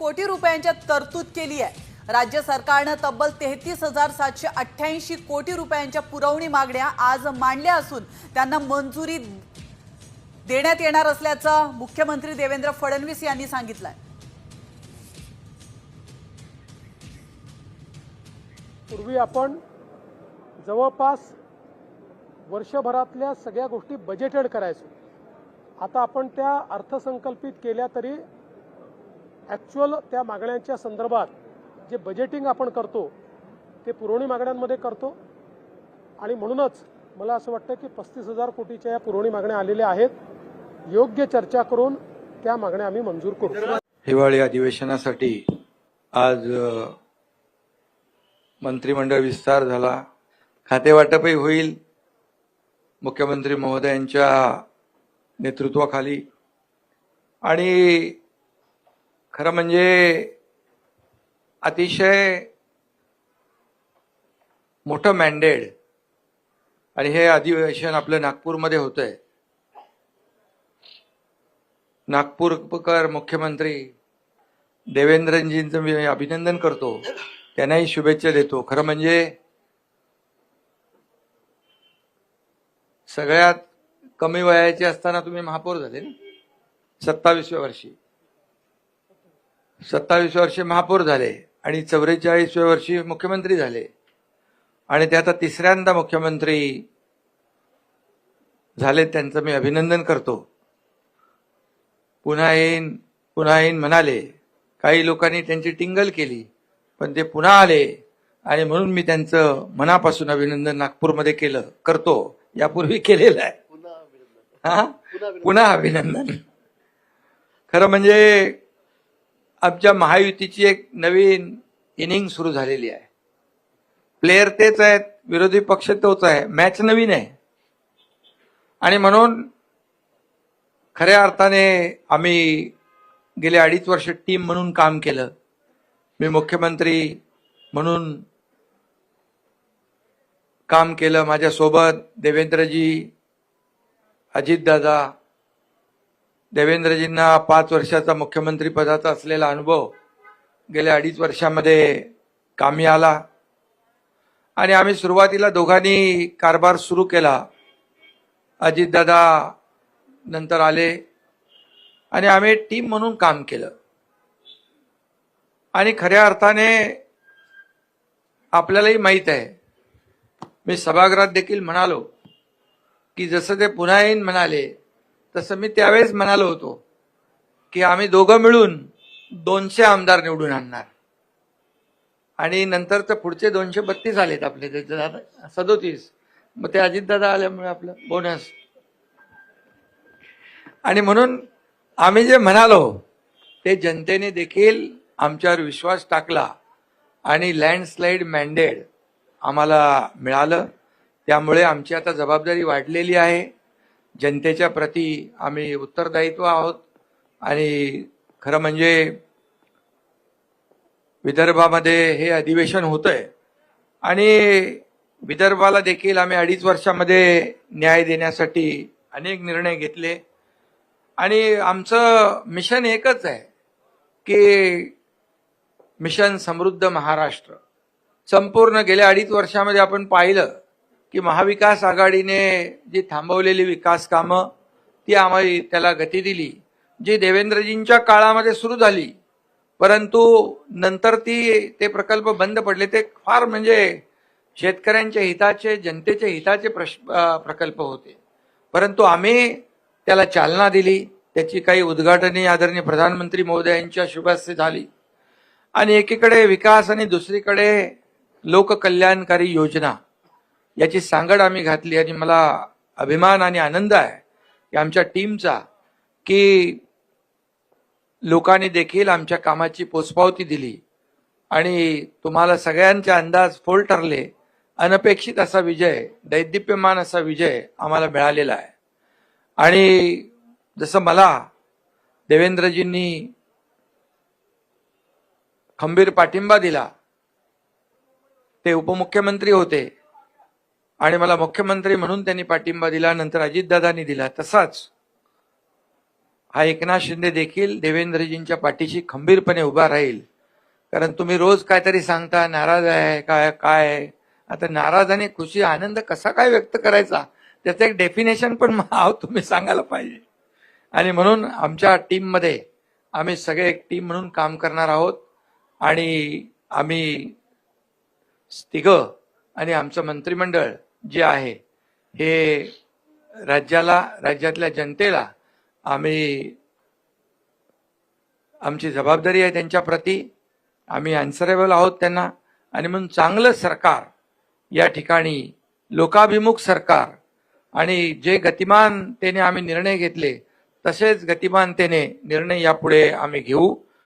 कोटी रुपयांच्या तरतूद केली आहे. राज्य सरकारनं तब्बल तेहतीस हजार सातशे अठ्ठ्याऐंशी कोटी रुपयांच्या पुरवणी मागण्या आज मांडल्या असून त्यांना मंजुरी देण्यात येणार असल्याचं मुख्यमंत्री देवेंद्र फडणवीस यांनी सांगितलं पूर्वी आपण जवळपास वर्षभरातल्या सगळ्या गोष्टी बजेटेड करायचो. आता आपण त्या अर्थसंकल्पित केल्या तरी ॲक्च्युअल त्या मागण्यांच्या संदर्भात जे बजेटिंग आपण करतो ते पुरवणी मागण्यांमध्ये करतो. आणि म्हणूनच मला असं वाटतं की पस्तीस हजार कोटीच्या या पुरवणी मागण्या आलेल्या आहेत. योग्य चर्चा करून त्या मागण्या आम्ही मंजूर करू. हिवाळी अधिवेशनासाठी आज मंत्रिमंडळ विस्तार झाला. खातेवाटपही होईल. मुख्यमंत्री महोदयांच्या नेतृत्वाखाली. आणि खरं म्हणजे अतिशय मोठं मॅन्डेड आणि हे अधिवेशन आपलं नागपूरमध्ये होतंय. नागपूरकर मुख्यमंत्री देवेंद्रजींचं मी अभिनंदन करतो. त्यांनाही शुभेच्छा देतो. खरं म्हणजे सगळ्यात कमी वयाचे असताना तुम्ही महापौर झाले ना? सत्तावीसव्या वर्षी. सत्तावीसव्या वर्षी महापौर झाले आणि चौवेचाळीसव्या वर्षी मुख्यमंत्री झाले. आणि ते आता तिसऱ्यांदा मुख्यमंत्री झाले त्यांचं मी अभिनंदन करतो. पुन्हा येईन पुन्हा येईन म्हणाले. काही लोकांनी त्यांची टिंगल केली पण ते पुन्हा आले. आणि म्हणून मी त्यांचं मनापासून अभिनंदन नागपूरमध्ये केलं करतो. यापूर्वी केलेलं आहे. हा? पुन्हा अभिनंदन. खरं म्हणजे आमच्या महायुतीची एक नवीन इनिंग सुरू झालेली आहे. प्लेयर तेच आहेत विरोधी पक्ष तोच आहे मॅच नवीन आहे. आणि म्हणून खऱ्या अर्थाने आम्ही गेले अडीच वर्ष टीम म्हणून काम केलं. मी मुख्यमंत्री म्हणून काम केलं. माझ्यासोबत देवेंद्रजी अजितदादा देवेंद्रजींना पाच वर्षाचा मुख्यमंत्री पदाचा असलेला अनुभव गेल्या अडीच वर्षामध्ये कामी आला. आणि आम्ही सुरुवातीला दोघांनी कारभार सुरू केला. अजितदादा नंतर आले. आणि आम्ही टीम म्हणून काम केलं. आणि खऱ्या अर्थाने आपल्यालाही माहीत आहे. मी सभागृहात देखील म्हणालो की जसं ते पुन्हा येईन म्हणाले तसं मी त्यावेळेस म्हणालो होतो की आम्ही दोघं मिळून दोनशे आमदार निवडून आणणार. आणि नंतर तर पुढचे दोनशे बत्तीस आलेत आपले ते दादा सदोतीस. मग ते अजितदादा आल्यामुळे आपलं बोनस आणि म्हणून आम्ही जे म्हणालो ते जनतेने देखील आमच्यावर विश्वास टाकला आणि लँडस्लाईड मँडेड आम्हाला मिळालं. त्यामुळे आमची आता जबाबदारी वाढलेली आहे. जनतेच्या प्रती आम्ही उत्तरदायित्व आहोत आणि खरं म्हणजे विदर्भामध्ये हे अधिवेशन होतंय. आणि विदर्भाला देखील आम्ही अडीच वर्षामध्ये न्याय देण्यासाठी अनेक निर्णय घेतले. आणि आमचं मिशन एकच आहे की मिशन समृद्ध महाराष्ट्र. संपूर्ण गेल्या अडीच वर्षामध्ये आपण पाहिलं की महाविकास आघाडीने जी थांबवलेली विकास कामं ती आम्हाला त्याला गती दिली. जी देवेंद्रजींच्या काळामध्ये सुरू झाली परंतु नंतर ती ते प्रकल्प बंद पडले. ते फार म्हणजे शेतकऱ्यांच्या हिताचे जनतेच्या हिताचे प्रश प्रकल्प होते. परंतु आम्ही त्याला चालना दिली. त्याची काही उद्घाटने आदरणीय प्रधानमंत्री महोदयांच्या शुभास्ते झाली. आणि एकीकडे विकास आणि दुसरीकडे लोककल्याणकारी योजना. याची सांगड आम्ही घातली आणि मला अभिमान आणि आनंद आहे की आमच्या टीमचा की लोकांनी देखील आमच्या कामाची पोचपावती दिली. आणि तुम्हाला सगळ्यांचे अंदाज फोल ठरले. अनपेक्षित असा विजय दैदिप्यमान असा विजय आम्हाला मिळालेला आहे. आणि जसं मला देवेंद्रजींनी खंबीर पाठिंबा दिला ते उपमुख्यमंत्री होते. आणि मला मुख्यमंत्री म्हणून त्यांनी पाठिंबा दिला नंतर अजितदादांनी दिला. तसाच हा एकनाथ शिंदे देखील देवेंद्रजींच्या पाठीशी खंबीरपणे उभा राहील. कारण तुम्ही रोज काहीतरी सांगता नाराज आहे काय काय आहे? आता नाराज आणि खुशी आनंद कसा काय व्यक्त करायचा? त्याचं एक डेफिनेशन पण आहो तुम्ही सांगायला पाहिजे. आणि म्हणून आमच्या टीममध्ये आम्ही सगळे एक टीम म्हणून काम करणार आहोत. आणि आम्ही तिघं आणि आमचं मंत्रिमंडळ जे आहे हे राज्याला राज्यातल्या जनतेला आम्ही आमची जबाबदारी आहे त्यांच्या प्रती. आम्ही अन्सरेबल आहोत त्यांना. आणि म्हणून चांगलं सरकार या ठिकाणी लोकाभिमुख सरकार आणि जे गतिमानतेने आम्ही निर्णय घेतले तसेच गतिमानतेने निर्णय यापुढे आम्ही घेऊ.